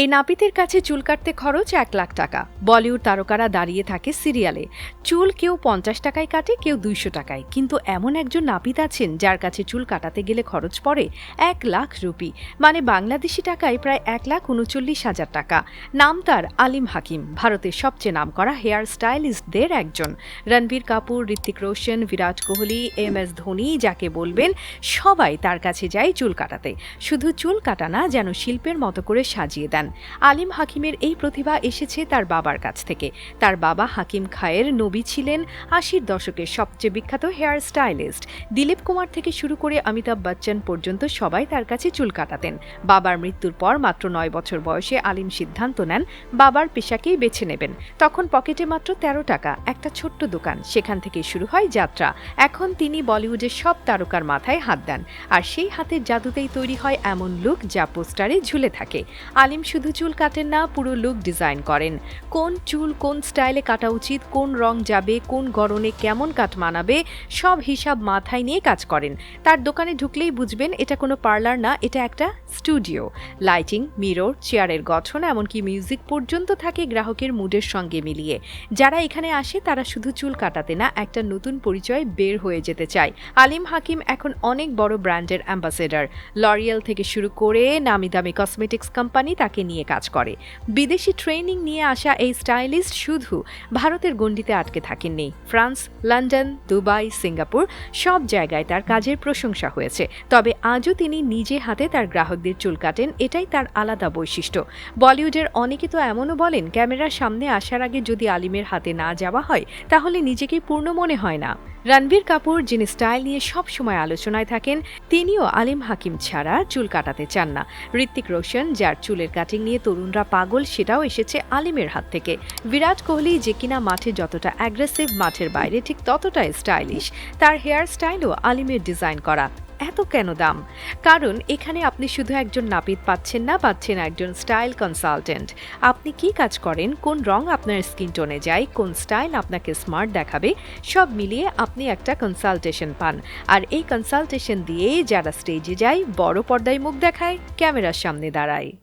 এই নাপিতের কাছে চুল কাটতে খরচ এক লাখ টাকা। বলিউড তারকারা দাঁড়িয়ে থাকে সিরিয়ালে। চুল কেউ পঞ্চাশ টাকায় কাটে, কেউ দুইশো টাকায়। কিন্তু এমন একজন নাপিত আছেন যার কাছে চুল কাটাতে গেলে খরচ পড়ে এক লাখ রুপি। মানে বাংলাদেশি টাকায় প্রায় এক লাখ উনচল্লিশ হাজার টাকা। নাম তার আলিম হাকিম, ভারতের সবচেয়ে নামকরা হেয়ার স্টাইলিস্টদের একজন। রণবীর কাপুর ঋত্বিক রোশন, বিরাট কোহলি, এম এস ধোনি যাকে বলবেন, সবাই তার কাছে যায় চুল কাটাতে। শুধু চুল কাটা না, যেন শিল্পের মতো করে সাজিয়ে দেন। আলিম হাকিমের এই প্রতিভা এসেছে তার বাবার কাছ থেকে। তার বাবা হাকিম খায়ের নবী ছিলেন আশির দশকের সবচেয়ে বিখ্যাত হেয়ার স্টাইলিস্ট। দিলীপ কুমার থেকে শুরু করে অমিতাভ বচ্চন পর্যন্ত সবাই তার কাছে চুল কাটাতেন। বাবার মৃত্যুর পর মাত্র নয় বছর বয়সে আলিম সিদ্ধান্ত নেন বাবার পেশাকেই বেছে নেবেন। তখন পকেটে মাত্র তেরো টাকা, একটা ছোট্ট দোকান। সেখান থেকে শুরু হয় যাত্রা। এখন তিনি বলিউডের সব তারকার মাথায় হাত দেন। আর সেই হাতের জাদুতেই তৈরি হয় এমন লুক যা পোস্টারে ঝুলে থাকে। আলিম শুধু চুল কাটেন না, পুরো লুক ডিজাইন করেন। কোন চুল কোন স্টাইলে কাটা উচিত, কোন রং যাবে, কোন গরনে কেমন কাট মানাবে, সব হিসাব মাথায় নিয়ে কাজ করেন। তার দোকানে ঢুকলেই বুঝবেন, এটা কোনো পার্লার না, এটা একটা স্টুডিও। লাইটিং, মিরর, চেয়ারের গঠন, এমনকি মিউজিক পর্যন্ত থাকে গ্রাহকের মুডের সঙ্গে মিলিয়ে। যারা এখানে আসে, তারা শুধু চুল কাটাতে না, একটা নতুন পরিচয় বের হয়ে যেতে চায়। আলিম হাকিম এখন অনেক বড় ব্র্যান্ডের অ্যাম্বাসেডর। লরিয়াল থেকে শুরু করে নামি দামি কসমেটিক্স কোম্পানি তাকে নিয়ে কাজ করে। বিদেশি ট্রেনিং নিয়ে আসা এই স্টাইলিস্ট শুধু ভারতের গণ্ডিতে আটকে থাকেননি। ফ্রান্স, লন্ডন, দুবাই, সিঙ্গাপুর সব জায়গায় তার কাজের প্রশংসা হয়েছে। তবে আজও তিনি নিজে হাতে তার গ্রাহকদের চুল কাটেন, এটাই তার আলাদা বৈশিষ্ট্য। বলিউডের অনেকে তো এমনও বলেন, ক্যামেরার সামনে আসার আগে যদি আলিমের হাতে না যাওয়া হয়, তাহলে নিজেকে পূর্ণ মনে হয় না। রণবীর কাপুর, যিনি স্টাইল নিয়ে সব সময় আলোচনায় থাকেন, তিনিও আলিম হাকিম ছাড়া চুল কাটাতে চান না। ঋত্বিক রোশন, যার চুলের কাটিং নিয়ে তরুণরা পাগল, সেটাও এসেছে আলিমের হাত থেকে। বিরাট কোহলি যে কিনা মাঠে যতটা অ্যাগ্রেসিভ মাঠের বাইরে ঠিক ততটাই স্টাইলিশ তার হেয়ার স্টাইলও আলিমের ডিজাইন করা। এত কেন দাম? কারণ এখানে আপনি শুধু একজন নাপিত পাচ্ছেন না, পাচ্ছেন একজন স্টাইল কনসালটেন্ট আপনি কি কাজ করেন? কোন রং আপনার স্কিন টোনে যায়? কোন স্টাইল আপনাকে স্মার্ট দেখাবে? সব মিলিয়ে আপনি একটা কনসালটেশন পান। আর এই কনসালটেশন দিয়ে যারা স্টেজে যায়, বড় পর্দায় মুখ দেখায়, ক্যামেরার সামনে দাঁড়ায়।